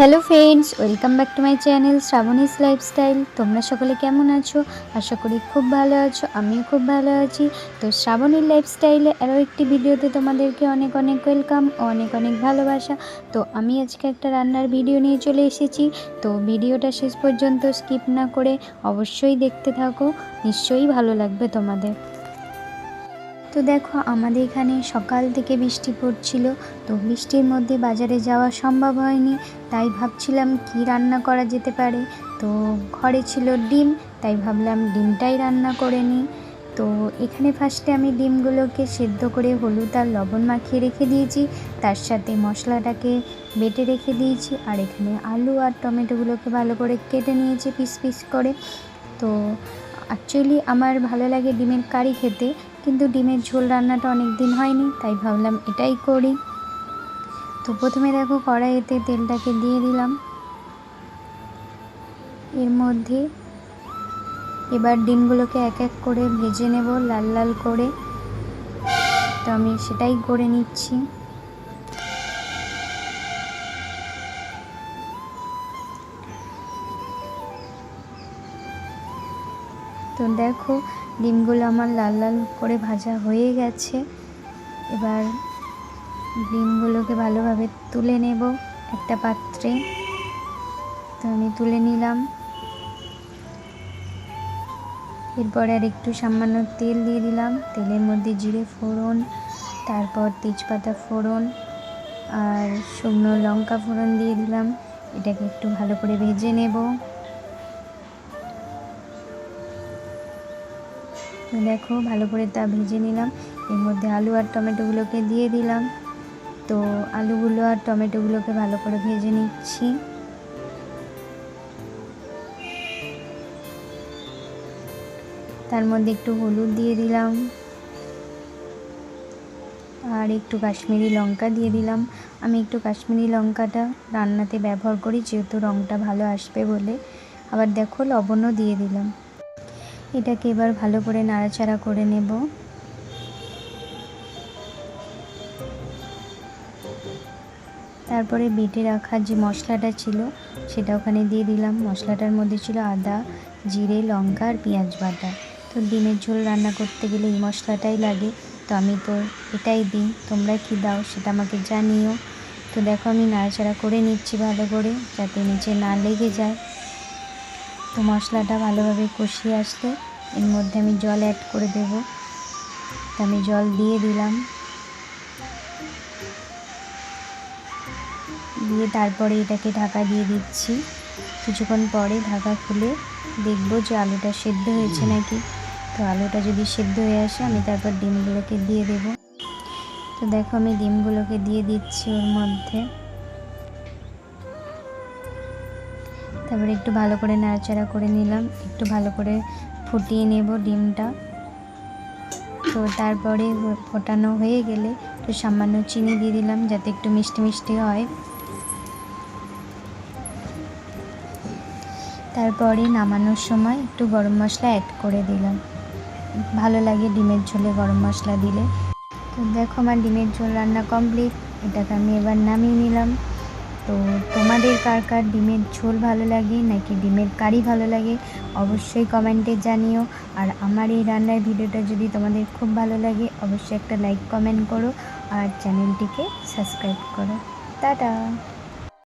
Hello friends welcome back to my channel Shrabani's lifestyle তোমরা সকলে কেমন আছো? আশা করি খুব ভালো আছো, আমিও খুব ভালো আছি। তো শ্রাবণীর লাইফস্টাইলে আরও একটি ভিডিওতে তোমাদেরকে অনেক অনেক ওয়েলকাম ও অনেক অনেক ভালোবাসা। তো আমি আজকে একটা রান্নার ভিডিও নিয়ে চলে এসেছি। তো ভিডিওটা শেষ পর্যন্ত স্কিপ না করে অবশ্যই দেখতে থাকো, নিশ্চয়ই ভালো লাগবে তোমাদের। তো দেখো, আমাদের এখানে সকাল থেকে বৃষ্টি পড়ছিল, তো বৃষ্টির মধ্যে বাজারে যাওয়া সম্ভব হয়নি, তাই ভাবছিলাম কি রান্না করা যেতে পারে। তো ঘরে ছিল ডিম, তাই ভাবলাম ডিমটাই রান্না করে নিই। তো এখানে ফার্স্টে আমি ডিমগুলোকে সেদ্ধ করে হলুদ আর লবণ মাখিয়ে রেখে দিয়েছি, তার সাথে মশলাটাকে বেটে রেখে দিয়েছি, আর এখানে আলু আর টমেটোগুলোকে ভালো করে কেটে নিয়েছি পিস পিস করে। তো অ্যাকচুয়ালি আমার ভালো লাগে ডিমের কারি খেতে কিন্তু ডিমের ঝোল রান্নাটা অনেক দিন হয়নি, তাই ভাবলাম এটাই করি। তো প্রথমে দেখো কড়াইতে তেলটাকে দিয়ে দিলাম। এর মধ্যে এবার ডিমগুলোকে এক এক করে ভেজে নেব লাল লাল করে। তো আমি সেটাই করে নিচ্ছি। তো দেখো, ডিমগুলো আমার লাল লাল করে ভাজা হয়ে গেছে। এবার ডিমগুলোকে ভালোভাবে তুলে নেব একটা পাত্রে। তো আমি তুলে নিলাম। এরপর আর একটু সামান্য তেল দিয়ে দিলাম। তেলের মধ্যে জিরে ফোড়ন, তারপর তেজপাতা ফোড়ন আর শুকনো লঙ্কা ফোড়ন দিয়ে দিলাম। এটাকে একটু ভালো করে ভেজে নেব। দেখো, ভালো করে তা ভেজে নিলাম। এর মধ্যে আলু আর টমেটোগুলোকে দিয়ে দিলাম। তো আলুগুলো আর টমেটোগুলোকে ভালো করে ভেজে নিচ্ছি। তার মধ্যে একটু হলুদ দিয়ে দিলাম। আর একটু কাশ্মীরি লঙ্কা দিয়ে দিলাম। আমি একটু কাশ্মীরি লঙ্কাটা রান্নাতে ব্যবহার করি, যেহেতু রঙটা ভালো আসবে বলে। আবার দেখো, লবণও দিয়ে দিলাম। এটাকে এবার ভালো করে নাড়াচাড়া করে নেব। তারপরে বেটে রাখা যে মশলাটা ছিল, সেটা ওখানে দিয়ে দিলাম। মশলাটার মধ্যে ছিল আদা, জিরে, লঙ্কা আর পেঁয়াজ বাটা। তো ডিমের ঝোল রান্না করতে গেলে এই মশলাটাই লাগে। তো আমি তো এটাই দিই। তোমরা কি দাও সেটা আমাকে জানিও। তো দেখো আমি নাড়াচাড়া করে নিচ্ছি ভালো করে, যাতে নিচে না লেগে যায়। তো মশলাটা ভালোভাবে কষিয়ে আসলে এর মধ্যে আমি জল অ্যাড করে দেব। তো আমি জল দিয়ে দিলাম। দিয়ে তারপরে এটাকে ঢাকা দিয়ে দিচ্ছি। কিছুক্ষণ পরে ঢাকা খুলে দেখব যে আলুটা সেদ্ধ হয়েছে নাকি। তো আলুটা যদি সেদ্ধ হয়ে আসে, আমি তারপর ডিমগুলোকে দিয়ে দেব। তো দেখো আমি ডিমগুলোকে দিয়ে দিচ্ছি ওর মধ্যে। তারপরে একটু ভালো করে নাড়াচাড়া করে নিলাম। একটু ভালো করে ফুটিয়ে নেব ডিমটা। তো তারপরে ফোটানো হয়ে গেলে একটু সামান্য চিনি দিয়ে দিলাম যাতে একটু মিষ্টি মিষ্টি হয়। তারপরে নামানোর সময় একটু গরম মশলা অ্যাড করে দিলাম। ভালো লাগে ডিমের ঝোলে গরম মশলা দিলে। তো দেখো আমার ডিমের ঝোল রান্না কমপ্লিট এটাকে আমি এবার নামিয়ে নিলাম। তো তোমাদের কার কার ডিমের ঝোল ভালো লাগে নাকি ডিমের কারি ভালো লাগে অবশ্যই কমেন্টে জানিও। আর আমার এই রান্নার ভিডিওটা যদি তোমাদের খুব ভালো লাগে, অবশ্যই একটা লাইক কমেন্ট করো আর চ্যানেলটিকে সাবস্ক্রাইব করো। টাটা!